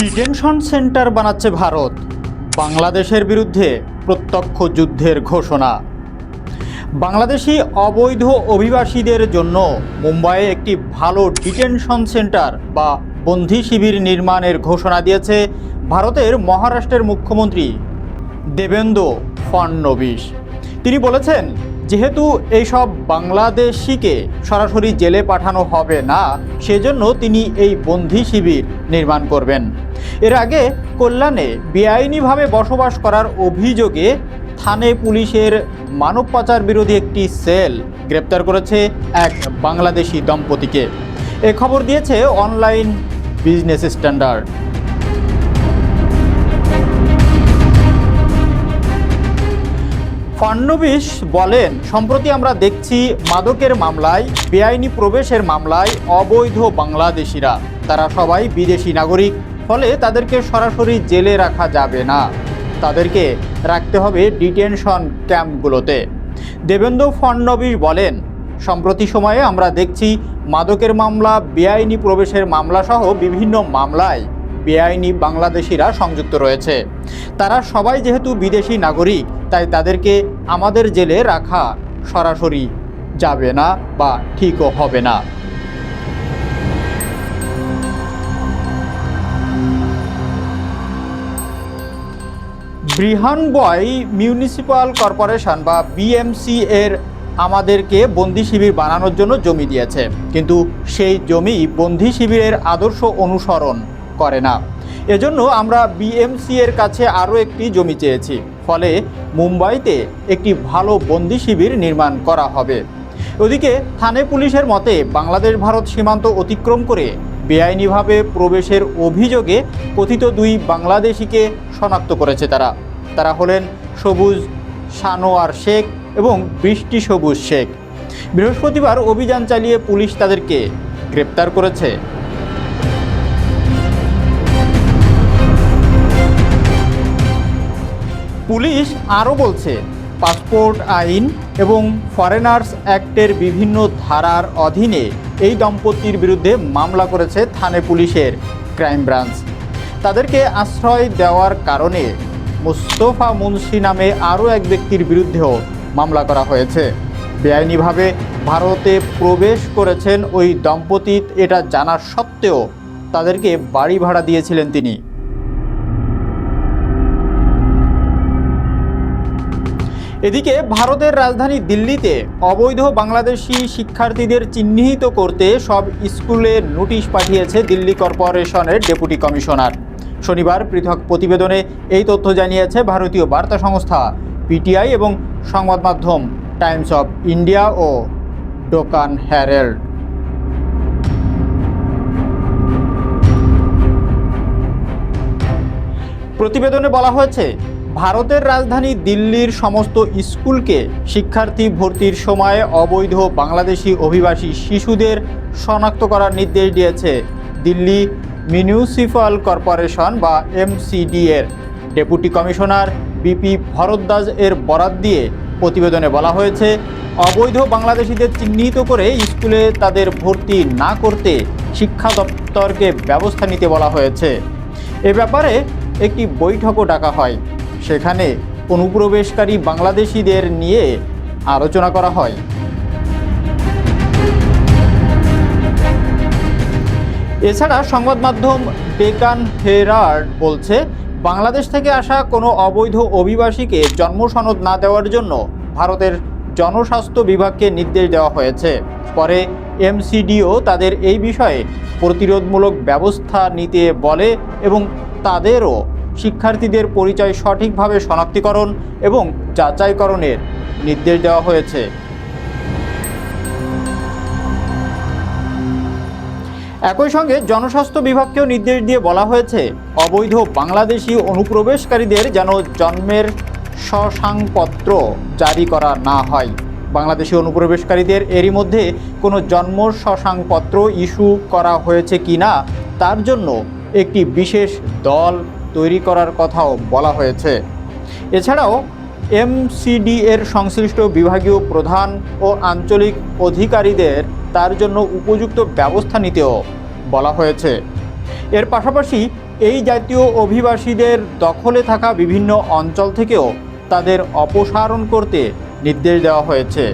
Detention centre বানাচ্ছে ভারত। বাংলাদেশের বিরুদ্ধে প্রত্যক্ষ যুদ্ধের ঘোষণা। বাংলাদেশি অবৈধ অভিবাসীদের জন্য মুম্বাইয়ে একটি ভালো ডিটেনশন সেন্টার বা বন্দি শিবির নির্মাণের ঘোষণা দিয়েছে ভারতের মহারাষ্ট্রের মুখ্যমন্ত্রী দেবেন্দ্র ফডনবিস তিনি বলেছেন যেহেতু এইসব বাংলাদেশিকে সরাসরি জেলে পাঠানো হবে না, সেজন্য তিনি এই বন্দি শিবির নির্মাণ করবেন। এর আগে কল্যাণে বেআইনিভাবে বসবাস করার অভিযোগে থানে পুলিশের মানব পাচার বিরোধী একটি সেল গ্রেপ্তার করেছে এক বাংলাদেশি দম্পতিকে। এ খবর দিয়েছে অনলাইন বিজনেস স্ট্যান্ডার্ড। ফাডনবিস বলেন, সম্প্রতি আমরা দেখছি মাদকের মামলায়, বেআইনি প্রবেশের মামলায় অবৈধ বাংলাদেশিরা। তারা সবাই বিদেশি নাগরিক, ফলে তাদেরকে সরাসরি জেলে রাখা যাবে না। তাদেরকে রাখতে হবে ডিটেনশন ক্যাম্পগুলোতে। দেবেন্দ্র ফডনবিস বলেন, সম্প্রতি সময়ে আমরা দেখছি মাদকের মামলা, বেআইনি প্রবেশের মামলা সহ বিভিন্ন মামলায় বেআইনি বাংলাদেশিরা সংযুক্ত রয়েছে। তারা সবাই যেহেতু বিদেশি নাগরিক তাই তাদেরকে আমাদের জেলে রাখা সরাসরি যাবে না বা ঠিকও হবে না। বৃহানবয় মিউনিসিপ্যাল কর্পোরেশন বা বিএমসি এর আমাদেরকে বন্দি শিবির বানানোর জন্য জমি দিয়েছে, কিন্তু সেই জমি বন্দি শিবিরের আদর্শ অনুসরণ করে না। এজন্য আমরা বিএমসি এর কাছে আরও একটি জমি চেয়েছি। ফলে মুম্বাইতে একটি ভালো বন্দি শিবির নির্মাণ করা হবে। ওদিকে থানে পুলিশের মতে, বাংলাদেশ ভারত সীমান্ত অতিক্রম করে বেআইনিভাবে প্রবেশের অভিযোগে কথিত দুই বাংলাদেশিকে শনাক্ত করেছে তারা। তারা হলেন সবুজ সানোয়ার শেখ এবং বৃষ্টি সবুজ শেখ। বৃহস্পতিবার অভিযান চালিয়ে পুলিশ তাদেরকে গ্রেপ্তার করেছে। পুলিশ আরও বলছে, পাসপোর্ট আইন এবং ফরেনার্স অ্যাক্টের বিভিন্ন ধারার অধীনে এই দম্পতির বিরুদ্ধে মামলা করেছে থানে পুলিশের ক্রাইম ব্রাঞ্চ। তাদেরকে আশ্রয় দেওয়ার কারণে মুস্তফা মুন্সি নামে আরও এক ব্যক্তির বিরুদ্ধেও মামলা করা হয়েছে। বেআইনিভাবে ভারতে প্রবেশ করেছেন ওই দম্পতি, এটা জানা সত্ত্বেও তাদেরকে বাড়ি ভাড়া দিয়েছিলেন তিনি। এদিকে ভারতের রাজধানী দিল্লিতে অবৈধ বাংলাদেশি শিক্ষার্থীদের চিহ্নিত করতে সব স্কুলে নোটিশ পাঠিয়েছে দিল্লি কর্পোরেশনের ডেপুটি কমিশনার। শনিবার পৃথক প্রতিবেদনে এই তথ্য জানিয়েছে ভারতীয় বার্তা সংস্থা, পিটিআই এবং সংবাদ মাধ্যম টাইমস অফ ইন্ডিয়া ও ডোকান হ্যারেল্ড। প্রতিবেদনে বলা হয়েছে ভারতের রাজধানী দিল্লির সমস্ত স্কুলকে শিক্ষার্থী ভর্তির সময়ে অবৈধ বাংলাদেশি অভিবাসী শিশুদের শনাক্ত করার নির্দেশ দিয়েছে দিল্লি মিউনিসিপ্যাল কর্পোরেশন বা এমসিডি এর deputy commissioner B P Bhardwaj এর বরাত দিয়ে প্রতিবেদনে বলা হয়েছে, অবৈধ বাংলাদেশিদের চিহ্নিত করে স্কুলে তাদের ভর্তি না করতে শিক্ষা দপ্তরকে ব্যবস্থা নিতে বলা হয়েছে। এ ব্যাপারে একটি বৈঠকও ডাকা হয়। সেখানে অনুপ্রবেশকারী বাংলাদেশিদের নিয়ে আলোচনা করা হয়। এছাড়া সংবাদ মাধ্যম ডেকান হেরাল্ড বলছে, বাংলাদেশ থেকে আসা কোনো অবৈধ অভিবাসীকে জন্ম সনদ না দেওয়ার জন্য ভারতের জনস্বাস্থ্য বিভাগকে নির্দেশ দেওয়া হয়েছে। পরে এমসিডিও তাদের এই বিষয়ে প্রতিরোধমূলক ব্যবস্থা নিতে বলে এবং তাদেরও শিক্ষার্থীদের পরিচয় সঠিকভাবে শনাক্তিকরণ এবং যাচাইকরণের নির্দেশ দেওয়া হয়েছে। একই সঙ্গে জনস্বাস্থ্য বিভাগকেও নির্দেশ দিয়ে বলা হয়েছে, অবৈধ বাংলাদেশি অনুপ্রবেশকারীদের যেন জন্মের শশাংপত্র জারি করা না হয়। বাংলাদেশি অনুপ্রবেশকারীদের এরই মধ্যে কোনো জন্ম শশাংপত্র ইস্যু করা হয়েছে কি না তার জন্য একটি বিশেষ দল তৈরি করার কথাও বলা হয়েছে। এছাড়াও এমসিডি এর সংশ্লিষ্ট বিভাগীয় প্রধান ও আঞ্চলিক অধিকারীদের তার জন্য উপযুক্ত ব্যবস্থা নিতেও বলা হয়েছে। এর পাশাপাশি, এই জাতীয় অভিবাসীদের দখলে থাকা বিভিন্ন অঞ্চল থেকেও তাদের অপসারণ করতে নির্দেশ দেওয়া হয়েছে।